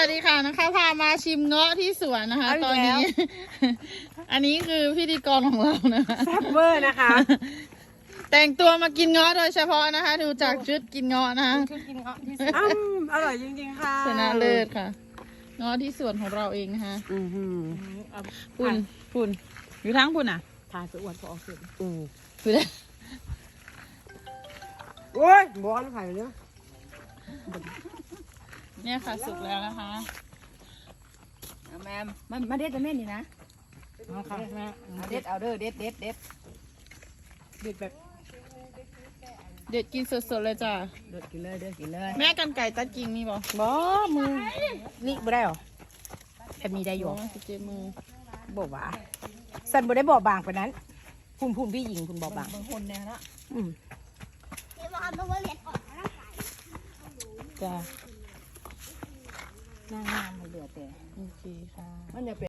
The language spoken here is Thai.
วัสดีค่ะนะคะ พามาชิมเงาะที่สวนนะคะ เอาอีกตอนนี้แล้วอันนี้คือพิธีกรของเรานะคะแซ่บเวอร์นะคะแต่งตัวมากินเงาะโดยเฉพาะนะคะ ดูจากชุดกินเงาะนะคะชุดกินเงาะที่สุดอ้ำอร่อยจริงๆค่ะชนะเลิศค่ะเงาะที่สวนของเราเองนะคะอือหือปุ่นปุ่นอยู่ทั้งปุ่นอะทานสะอวนพอออกเสร็จอืมปุ่นเลยโอ้ยบอลไข่เนื้อ เนี่ยค่ะสุกแล้วนะคะเอาแมมมันมาเด็ดแต่แม่นี่นะเอาค่ะแม่เอาเด็ดเอาเด้อเด็ดเด็ดเด็ดเด็ดแบบเด็ดกินสดๆเลยจ้ะเด็ดกินเลยเด็ดกินเลย แม่กันไก่ตัดกิ่งมีบ่บอมือนี่บ่ได้หรอแบบนี้ได้อยู่อ๋อสิเจ็บมือบอกว่าสันบ่ได้บอกบางไปนั้นคุณคุณพี่หญิงคุณบอกบางบางคนเนี่ยนะอืมจ้าห น้างามมันเหลือแต่ โอเคค่ะ มันจะเป็น